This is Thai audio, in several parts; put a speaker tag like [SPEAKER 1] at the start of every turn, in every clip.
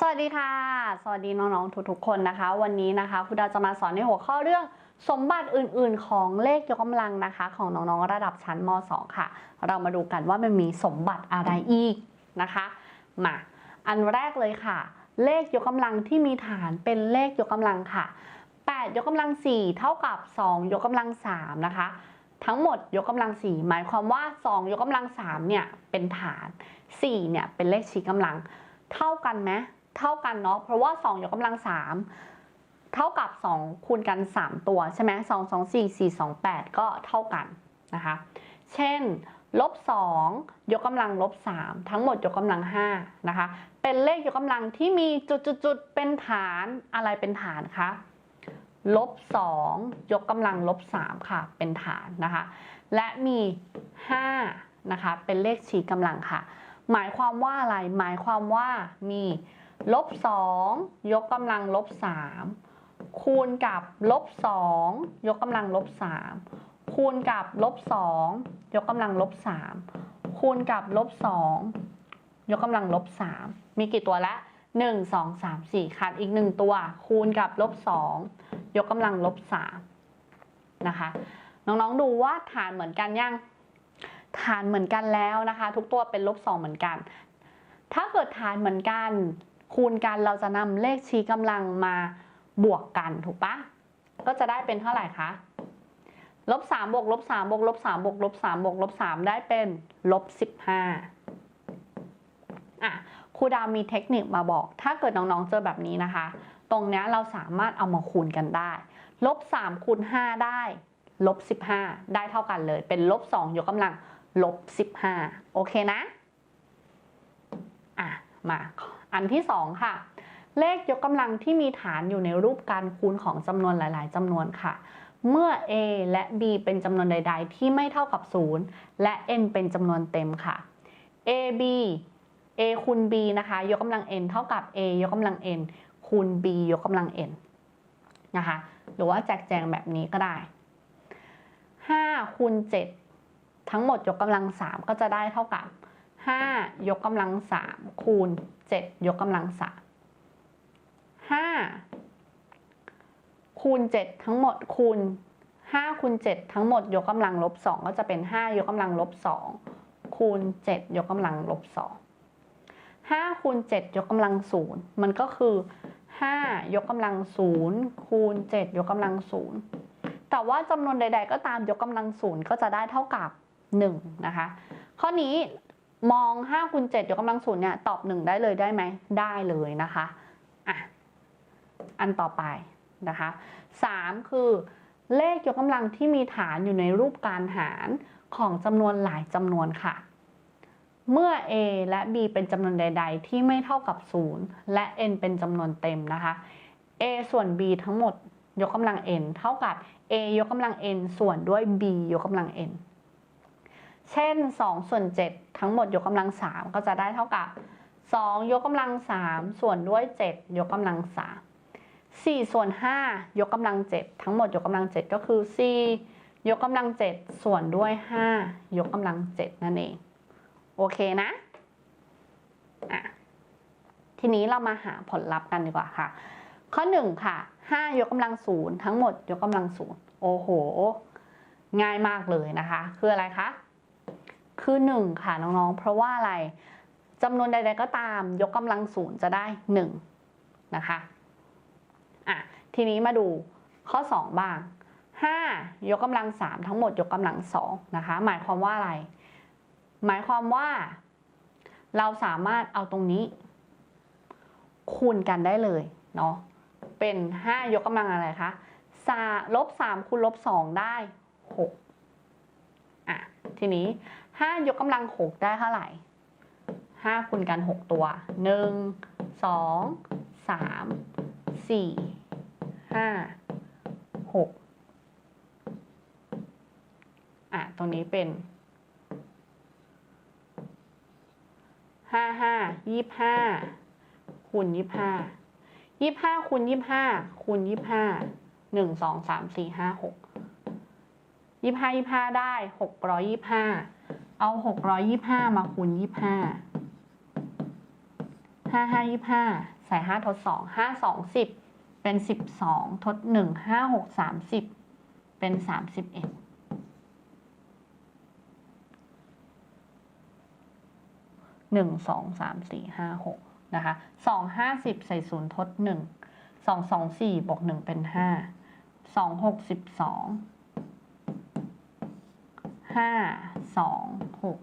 [SPEAKER 1] สวัสดีค่ะ สวัสดีน้องๆทุกๆคนนะคะ วันนี้นะคะครูดาวจะมาสอนในหัวข้อเรื่องสมบัติอื่น ๆ ของเลขยกกำลังนะคะ ของน้องๆระดับชั้นม .2 ค่ะ เรามาดูกันว่ามันมีสมบัติอะไรอีกนะคะ มาอันแรกเลยค่ะ เลขยกกำลังที่มีฐานเป็นเลขยกกำลังค่ะ 8 ยกกำลัง 4 เท่ากับ 2 ยกกำลัง 3 นะคะทั้งหมดยกกำลัง 4 หมายความว่า 2 ยกกำลัง3เนี่ยเป็นฐาน 4 เนี่ยเป็นเลขชี้กำลัง เท่ากันไหม เท่ากันเนาะเพราะว่า 2 ยกกำลัง 3 เท่ากับ 2 คูณกัน 3 ตัวใช่ไหม2 2 4 4 2 8ก็เท่ากันนะคะ เช่นลบ2ยกกำลังลบ3ทั้งหมดยกกำลัง5นะคะ เป็นเลขยกกำลังที่มีจุดๆๆเป็นฐานอะไรเป็นฐานคะลบ2ยกกำลังลบ3ค่ะ เป็นฐานนะคะ และมี5นะคะ เป็นเลขชี้กำลังค่ะ หมายความว่าอะไร หมายความว่ามี ลบ2ยกกำลังลบ3คูณกับลบ2ยกกำลังลบ3คูณกับลบ2ยกกำลังลบ3คูณกับลบ2ยกกำลังลบ3มีกี่ตัวละ 1 2 3 4ขาดอีก 1 ตัว คูณกับลบ2ยกกำลังลบ3นะคะน้องๆดูว่าฐานเหมือนกันยังฐานเหมือนกันแล้วนะคะ ทุกตัวเป็นลบ2เหมือนกัน ถ้าเกิดฐานเหมือนกัน คูณกันเราจะนำเลขชี้กำลังมาบวกกันถูกปะก็จะได้เป็นเท่าไหร่คะลบ3บวกลบ3บวกลบ3บวกลบ3บวกลบ3ได้เป็นลบ15อะครูดาวมีเทคนิคมาบอก ถ้าเกิดน้องๆเจอแบบนี้นะคะ ตรงนี้เราสามารถเอามาคูณกันได้ลบ3คูณ5ได้ลบ15ได้เท่ากันเลย เป็นลบ2ยกกำลังลบ15โอเคนะ อะ มา อันที่ 2 ค่ะ เลขยกกำลังที่มีฐานอยู่ในรูปการคูณของจำนวนหลาย ๆจำนวนค่ะ เมื่อ a และ b เป็นจำนวนใด ๆ ที่ไม่เท่ากับ 0 และ n เป็นจำนวนเต็มค่ะ a b a คูณ b นะคะ ยกกำลัง n เท่ากับ a ยกกำลัง n คูณ b ยกกำลัง n นะคะ หรือว่าแจกแจงแบบนี้ก็ได้ 5คูณ7ทั้งหมดยกกำลัง 3 ก็จะได้เท่ากับ 5 ยกกำลัง 3 คูณ 7 ยกกำลัง 3 5 คูณ 7 ทั้งหมดคูณ 5 คูณ 7 ทั้งหมด ยกกำลังลบ 2 ก็จะเป็น 5 ยกกำลังลบ 2 คูณ 7 ยกกำลังลบ 2 5 คูณ 7 ยกกำลัง 0 มันก็คือ 5 ยกกำลัง 0 คูณ 7 ยกกำลัง 0 แต่ว่าจำนวนใด ๆ ก็ตามยกกำลัง 0 ก็จะได้เท่ากับ 1 นะคะ ข้อนี้ มอง5คูณ7ยกกำลัง0เนี่ยตอบ 1 ได้เลยได้ไหมได้เลยนะคะอะอันต่อไปนะคะ3คือเลขยกกำลังที่มีฐานอยู่ในรูปการหารของจำนวนหลายจำนวนค่ะ เมื่อ a และ b เป็นจำนวนใด ๆ ที่ไม่เท่ากับ 0 และ n เป็นจำนวนเต็มนะคะ a ส่วน b ทั้งหมดยกกำลัง n เท่ากับ a ยกกำลัง n ส่วนด้วย b ยกกำลัง n เช่น2ส่วน7ทั้งหมดยกกำลัง 3 ก็จะได้เท่ากับ 2 ยกกำลัง 3 ส่วนด้วย 7 ยกกำลัง 3 4 ส่วน 5 ยกกำลัง 7 ทั้งหมดยกกำลัง 7 ก็คือ 4 ยกกำลัง 7 ส่วนด้วย 5 ยกกำลัง 7 นั่นเอง โอเคนะอะทีนี้เรามาหาผลลัพธ์กันดีกว่าค่ะ ข้อ 1 ค่ะ 5 ยกกำลัง 0 ทั้งหมดยกกำลัง 0 โอ้โห ง่ายมากเลยนะคะ คืออะไรคะ คือ1ค่ะน้องๆ เพราะว่าอะไรจำนวนใดๆก็ตามยกกำลัง0จะได้1นะคะอะทีนี้มาดูข้อ 2 บ้าง 5 ยกกำลัง 3 ทั้งหมดยกกำลัง2นะคะหมายความว่าอะไร หมายความว่า เราสามารถเอาตรงนี้ คูณกันได้เลยเนาะเป็น 5 ยกกำลังอะไรคะลบ3คูณลบ2ได้6อะทีนี้ ห้ายกกำลังหกได้เท่าไหร่ห้าคูณกันหกตัวหนึ่งสองสามสี่ห้าหกอะตรงนี้เป็นห้าห้ายี่ห้าคูห้ายี่ห้าคูณยี่ห้าคูณยี่ห้าหนึ่งสองสามสี่ห้าหกยี่ห้ายี่ห้าได้หกร้อยยี่ห้า เอา625มาคูณ25 55 25ส่ห้าทดสองห้าสองสิบเป็นสิบสองทดหนึ่งห้าหกสามสิบเป็นสามสิบเอ็ดหนึ่งสองสามสี่ห้าหกนะคะสองห้าสิบใส่ศูนย์ทดหนึ่งสองสองสี่บวกหนึ่งเป็นห้าสองหกสิบสองห้าสอง หก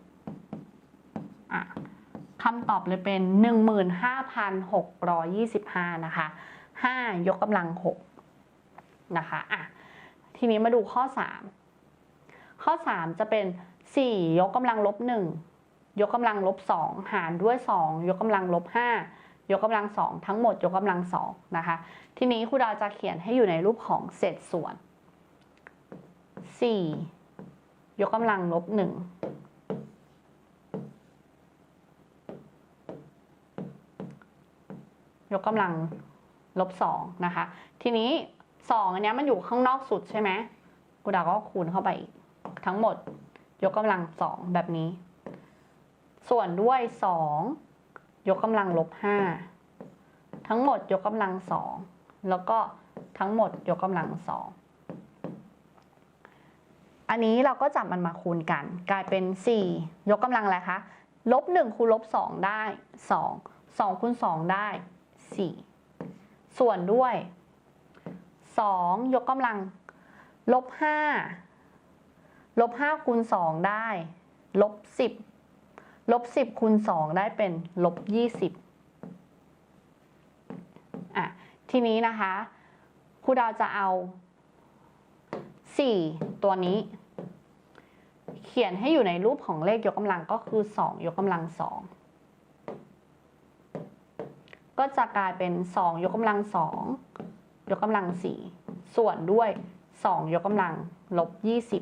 [SPEAKER 1] อะคำตอบเลยเป็น 15,625 นะคะ 5 ยกกำลัง 6 นะคะอะทีนี้มาดูข้อ 3 ข้อ 3 จะเป็น 4 ยกกำลังลบ 1 ยกกำลังลบ 2 หารด้วย 2 ยกกำลังลบ 5 ยกกำลัง 2 ทั้งหมดยกกำลัง 2 นะคะ ทีนี้ครูดาวจะเขียนให้อยู่ในรูปของเศษส่วน 4 ยกกำลังลบ 1 ยกกำลังลบสองนะคะ ทีนี้สองอันนี้มันอยู่ข้างนอกสุดใช่ไหมกูดาก็คูณเข้าไปอีก ทั้งหมดยกกำลังสองแบบนี้ ส่วนด้วยสองยกกำลังลบห้าทั้งหมดยกกำลังสองแล้วก็ทั้งหมดยกกำลังสองอันนี้เราก็จับมันมาคูณกัน กลายเป็น 4 ยกกำลังอะไรคะลบ1คูณลบ2ได้ 2 2คูณ2ได้ 4 ส่วนด้วย 2 ยกกำลังลบ5ลบ5คูณ2ได้ลบ10ลบ10คูณ2ได้เป็นลบ20อะทีนี้นะคะครูดาวจะเอา 4 ตัวนี้ เขียนให้อยู่ในรูปของเลขยกกำลังก็คือ 2 ยกกำลัง2 ก็จะกลายเป็น 2 ยกกำลัง 2 ยกกำลัง 4 ส่วนด้วย 2 ยกกำลังลบ 20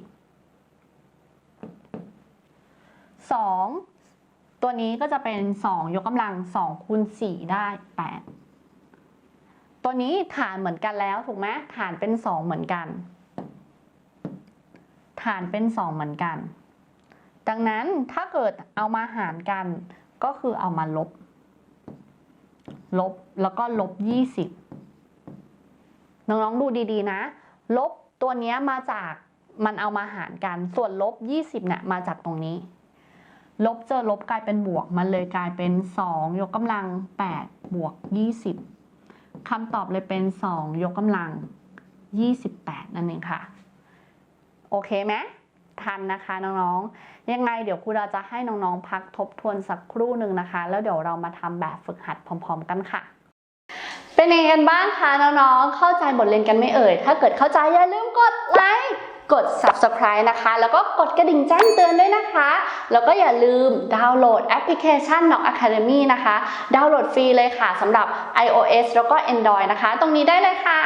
[SPEAKER 1] 2 ตัวนี้ก็จะเป็น 2 ยกกำลัง2คูณ4ได้ 8 ตัวนี้ฐานเหมือนกันแล้วถูกไหมฐานเป็น 2 เหมือนกัน ฐานเป็น 2 เหมือนกัน ดังนั้นถ้าเกิดเอามาหารกันก็คือเอามาลบ ลบแล้วก็ลบ20น้องๆดูดีๆนะ ลบตัวนี้มาจากมันเอามาหารกัน ส่วนลบ20เนี่ยมาจากตรงนี้ ลบเจอลบกลายเป็นบวก มันเลยกลายเป็น2ยกกำลัง8บวก20คำตอบเลยเป็น2ยกกำลัง28นั่นเองค่ะ โอเคไหม ทันนะคะน้องๆ ยังไงเดี๋ยวครูดาจะให้น้องๆ พักทบทวนสักครู่หนึ่งนะคะ แล้วเดี๋ยวเรามาทำแบบฝึกหัดพร้อม ๆ กันค่ะ เป็นยังไงกันบ้างคะน้องๆ เข้าใจบทเรียนกันไม่เอ่ย ถ้าเกิดเข้าใจอย่าลืมกดไลค์กด subscribe นะคะ แล้วก็กดกระดิ่งแจ้งเตือนด้วยนะคะ แล้วก็อย่าลืมดาวน์โหลดแอปพลิเคชัน Knock Academy นะคะ ดาวน์โหลดฟรีเลยค่ะสำหรับ iOS แล้วก็ Android นะคะ ตรงนี้ได้เลยค่ะ